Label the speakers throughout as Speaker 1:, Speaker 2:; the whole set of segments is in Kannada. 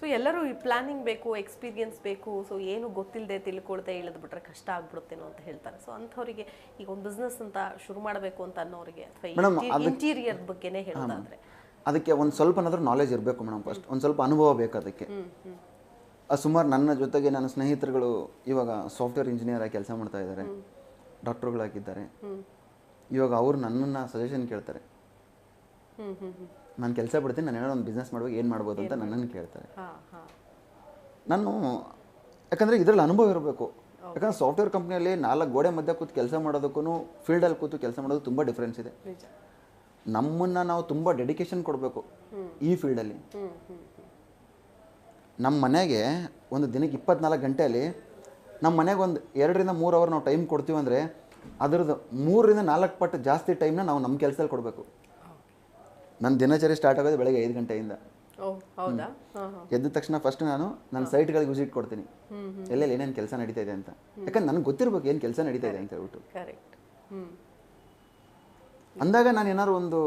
Speaker 1: ಸೊ ಎಲ್ಲರೂ ಈ ಪ್ಲಾನಿಂಗ್ ಬೇಕು ಎಕ್ಸ್ಪೀರಿಯನ್ಸ್ ಬೇಕು ಸೊ ಏನು ಗೊತ್ತಿಲ್ಲದೆ ತಿಳ್ಕೊಳ್ದೆ ಇಳಿದ್ಬಿಟ್ರೆ ಕಷ್ಟ ಆಗ್ಬಿಡುತ್ತೇನೋ ಅಂತ ಹೇಳ್ತಾರೆ. ಸೊ ಅಂಥವ್ರಿಗೆ ಈಗ ಒಂದು ಬಿಸ್ನೆಸ್ ಅಂತ ಶುರು ಮಾಡಬೇಕು ಅಂತ ಅನ್ನೋರಿಗೆ ಅಥವಾ ಇಂಟೀರಿಯರ್ ಬಗ್ಗೆನೇ ಹೇಳೋದಾದ್ರೆ.
Speaker 2: ಅದಕ್ಕೆ ಒಂದು ಸ್ವಲ್ಪನಾದ್ರೂ ನಾಲೆಜ್ ಇರಬೇಕು ಮೇಡಮ್ ಫಸ್ಟ್ ಒಂದು ಸ್ವಲ್ಪ ಅನುಭವ ಬೇಕು ಅದಕ್ಕೆ. ಅದು ಸುಮಾರು ನನ್ನ ಜೊತೆಗೆ ನನ್ನ ಸ್ನೇಹಿತರುಗಳು ಇವಾಗ ಸಾಫ್ಟ್ವೇರ್ ಇಂಜಿನಿಯರ್ ಆಗಿ ಕೆಲಸ ಮಾಡ್ತಾ ಇದ್ದಾರೆ. ಡಾಕ್ಟರ್ಗಳಾಗಿದ್ದಾರೆ. ಇವಾಗ ಅವರು ನನ್ನನ್ನು ಸಜೆಷನ್ ಕೇಳ್ತಾರೆ. ನಾನು ಕೆಲಸ ಬಿಡ್ತೀನಿ ನಾನು ಏನಾದ್ರು ಒಂದು ಬಿಸ್ನೆಸ್ ಮಾಡುವಾಗ ಏನು ಮಾಡ್ಬೋದು ಅಂತ ನನ್ನನ್ನು ಕೇಳ್ತಾರೆ. ನಾನು ಯಾಕಂದರೆ ಇದರಲ್ಲಿ ಅನುಭವ ಇರಬೇಕು. ಯಾಕಂದ್ರೆ ಸಾಫ್ಟ್ವೇರ್ ಕಂಪ್ನಿಯಲ್ಲಿ ನಾಲ್ಕು ಗೋಡೆ ಮಧ್ಯೆ ಕೂತು ಕೆಲಸ ಮಾಡೋದಕ್ಕೂ ಫೀಲ್ಡಲ್ಲಿ ಕೂತು ಕೆಲಸ ಮಾಡೋದು ತುಂಬ ಡಿಫ್ರೆನ್ಸ್ ಇದೆ. ನಮ್ಮನ್ನು ನಾವು ತುಂಬ ಡೆಡಿಕೇಶನ್ ಕೊಡಬೇಕು ಈ ಫೀಲ್ಡಲ್ಲಿ ನಮ್ಮ ಮನೆಗೆ ಒಂದು ದಿನಕ್ಕೆ ಇಪ್ಪತ್ನಾಲ್ಕು ಗಂಟೆಯಲ್ಲಿ ನಮ್ಮ ಮನೆಗೆ ಒಂದು ಎರಡರಿಂದ ಮೂರು ಅವರ್ ನಾವು ಟೈಮ್ ಕೊಡ್ತೀವಿ ಅಂದರೆ ಅದರದ್ದು ಮೂರರಿಂದ ನಾಲ್ಕು ಪಟ್ಟು ಜಾಸ್ತಿ ಟೈಮ್ನ ನಾವು ನಮ್ಮ ಕೆಲಸದಲ್ಲಿ ಕೊಡಬೇಕು. ನನ್ನ ದಿನಚರಿ ಸ್ಟಾರ್ಟ್ ಆಗೋದು ಬೆಳಗ್ಗೆ ಐದು ಗಂಟೆಯಿಂದ. ಎದ್ದ ತಕ್ಷಣ ಫಸ್ಟ್ ನಾನು ನನ್ನ ಸೈಟ್ಗಳಿಗೆ ವಿಸಿಟ್ ಕೊಡ್ತೀನಿ. ಎಲ್ಲೆಲ್ಲಿ ಏನೇನು ಕೆಲಸ ನಡೀತಾ ಇದೆ ಅಂತ. ಯಾಕಂದ್ರೆ ನನಗೆ ಗೊತ್ತಿರ್ಬೇಕು ಏನು ಕೆಲಸ ನಡೀತಾ ಇದೆ ಅಂತ ಹೇಳ್ಬಿಟ್ಟು. ಅಂದಾಗ ನಾನು ಏನಾದ್ರು ಒಂದು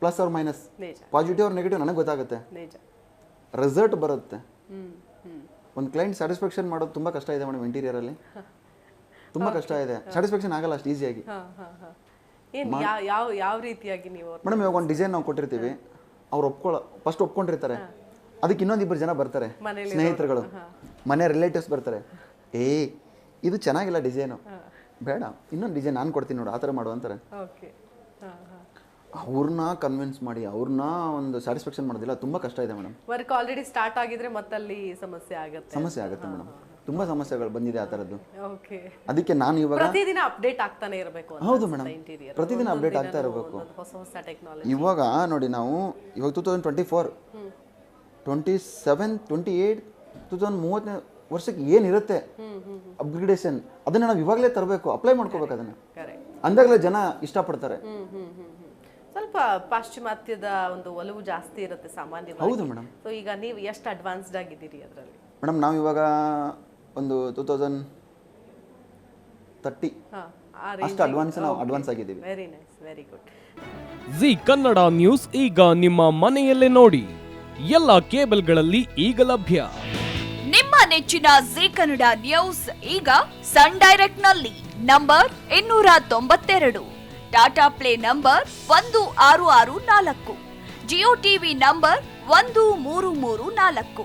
Speaker 2: ಪ್ಲಸ್ ಅವ್ರ ಮೈನಸ್ ಪಾಸಿಟಿವ್ ಅವ್ರ ನೆಗೆಟಿವ್ ನನಗೆ ಗೊತ್ತಾಗುತ್ತೆ. ರಿಸಲ್ಟ್ ಬರುತ್ತೆ. ಒಂದು ಕ್ಲೈಂಟ್ ಸ್ಯಾಟಿಸ್ಫ್ಯಾಕ್ಷನ್ ಮಾಡೋದು ತುಂಬ ಕಷ್ಟ ಇದೆ ಮೇಡಮ್ ಇಂಟೀರಿಯರಲ್ಲಿ ತುಂಬ ಕಷ್ಟ ಇದೆ. ಸ್ಯಾಟಿಸ್ಫ್ಯಾಕ್ಷನ್ ಆಗಲ್ಲ ಅಷ್ಟು ಈಸಿಯಾಗಿ
Speaker 1: ಏನ್ ಯಾವ ಯಾವ ರೀತಿಯಾಗಿ ನೀವು
Speaker 2: ಮೇಡಮ್ ಇವಾಗ ಒಂದು ಡಿಸೈನ್ ನಾವು ಕೊಟ್ಟಿರ್ತೀವಿ. ಅವ್ರು ಒಪ್ಕೊಳ್ಳೋ ಫಸ್ಟ್ ಒಪ್ಕೊಂಡಿರ್ತಾರೆ. ಅದಕ್ಕೆ ಇನ್ನೊಂದಿಬ್ಬರು ಜನ ಬರ್ತಾರೆ. ಸ್ನೇಹಿತರುಗಳು. ಮನೆ ರಿಲೇಟಿವ್ಸ್ ಬರ್ತಾರೆ. ಏ ಇದು ಚೆನ್ನಾಗಿಲ್ಲ ಡಿಸೈನು ಬೇಡ. ಇನ್ನೊಂದು ಡಿಸೈನ್ ನಾನು ಕೊಡ್ತೀನಿ ನೋಡು ಆ ಥರ ಮಾಡು ಅಂತಾರೆ. ಅವ್ರನ್ನ ಕನ್ವಿನ್ಸ್ ಮಾಡಿ ಅವ್ರನ್ನ ಒಂದು ಸ್ಯಾಟಿಸ್ಫ್ಯಾಕ್ಷನ್ ಮಾಡೋದಿಲ್ಲ. ತುಂಬ ಕಷ್ಟ ಇದೆ ಮೇಡಮ್.
Speaker 1: ವರ್ಕ್ ಆಲ್ರೆಡಿ ಸ್ಟಾರ್ಟ್ ಆಗಿದ್ರೆ ಮತ್ತಲ್ಲಿ ಸಮಸ್ಯೆ ಆಗುತ್ತೆ.
Speaker 2: ಸಮಸ್ಯೆ ಆಗುತ್ತೆ ಮೇಡಮ್. ತುಂಬ ಸಮಸ್ಯೆಗಳು ಬಂದಿದೆ ಆ ಥರದ್ದು.
Speaker 1: ಓಕೆ
Speaker 2: ಅದಕ್ಕೆ ನಾನು ಇವಾಗ
Speaker 1: ಪ್ರತಿದಿನ ಅಪ್ಡೇಟ್ ಆಗ್ತಾನೆ ಇರಬೇಕು
Speaker 2: ಹೌದು ಮೇಡಮ್ ಪ್ರತಿದಿನ ಅಪ್ಡೇಟ್ ಆಗ್ತಾ ಇರಬೇಕು.
Speaker 1: ಹೊಸ ಹೊಸ ಟೆಕ್ನಾಲಜಿ
Speaker 2: ಇವಾಗ ನೋಡಿ ನಾವು ಇವಾಗ two thousand twenty four twenty seven twenty eight two thousand ಮೂವತ್ತನೇ ವರ್ಷಕ್ಕೆ ಏನಿರುತ್ತೆ ಅಪ್ಗ್ರೇಡೇಷನ್ ಅದನ್ನ ನಾವು ಇವಾಗಲೇ ತರಬೇಕು ಅಪ್ಲೈ ಮಾಡ್ಕೋಬೇಕು ಅದನ್ನ. ಅಂದಾಗಲೇ ಜನ ಇಷ್ಟಪಡ್ತಾರೆ.
Speaker 1: ಸ್ವಲ್ಪ ಪಾಶ್ಚಿಮಾತ್ಯದ ಒಂದು ಒಲವು ಜಾಸ್ತಿ ಇರುತ್ತೆ ಸಾಮಾನ್ಯ
Speaker 2: ಹೌದು ಮೇಡಮ್
Speaker 1: ಸೊ ಈಗ ನೀವು ಎಷ್ಟು ಅಡ್ವಾನ್ಸ್ಡ್ ಆಗಿದ್ದೀರಿ ಅದರಲ್ಲಿ?
Speaker 2: ಮೇಡಮ್ ನಾವು ಇವಾಗ ಒಂದು ಟೂ ತೌಸಂಡ್ ತರ್ಟಿ ಅಷ್ಟು ಅಡ್ವಾನ್ಸ್ ನಾವು ಅಡ್ವಾನ್ಸ್ ಆಗಿದ್ದೀವಿ.
Speaker 1: Very nice very good
Speaker 3: Zee Kannada news ಈಗ ನಿಮ್ಮ ಮನೆಯಲ್ಲೇ ನೋಡಿ. ಎಲ್ಲ ಕೇಬಲ್ಗಳಲ್ಲಿ ಈಗ ಲಭ್ಯ.
Speaker 4: ನಿಮ್ಮ ನೆಚ್ಚಿನ ಜಿ ಕನ್ನಡ ನ್ಯೂಸ್ ಈಗ ಸನ್ ಡೈರೆಕ್ಟ್ನಲ್ಲಿ ನಂಬರ್ ಇನ್ನೂರ ತೊಂಬತ್ತೆರಡು ಟಾಟಾ ಪ್ಲೇ ನಂಬರ್ ಒಂದು ಆರು ಆರು ನಾಲ್ಕು ಜಿಯೋ ಟಿವಿ ನಂಬರ್ ಒಂದು ಮೂರು ಮೂರು ನಾಲ್ಕು.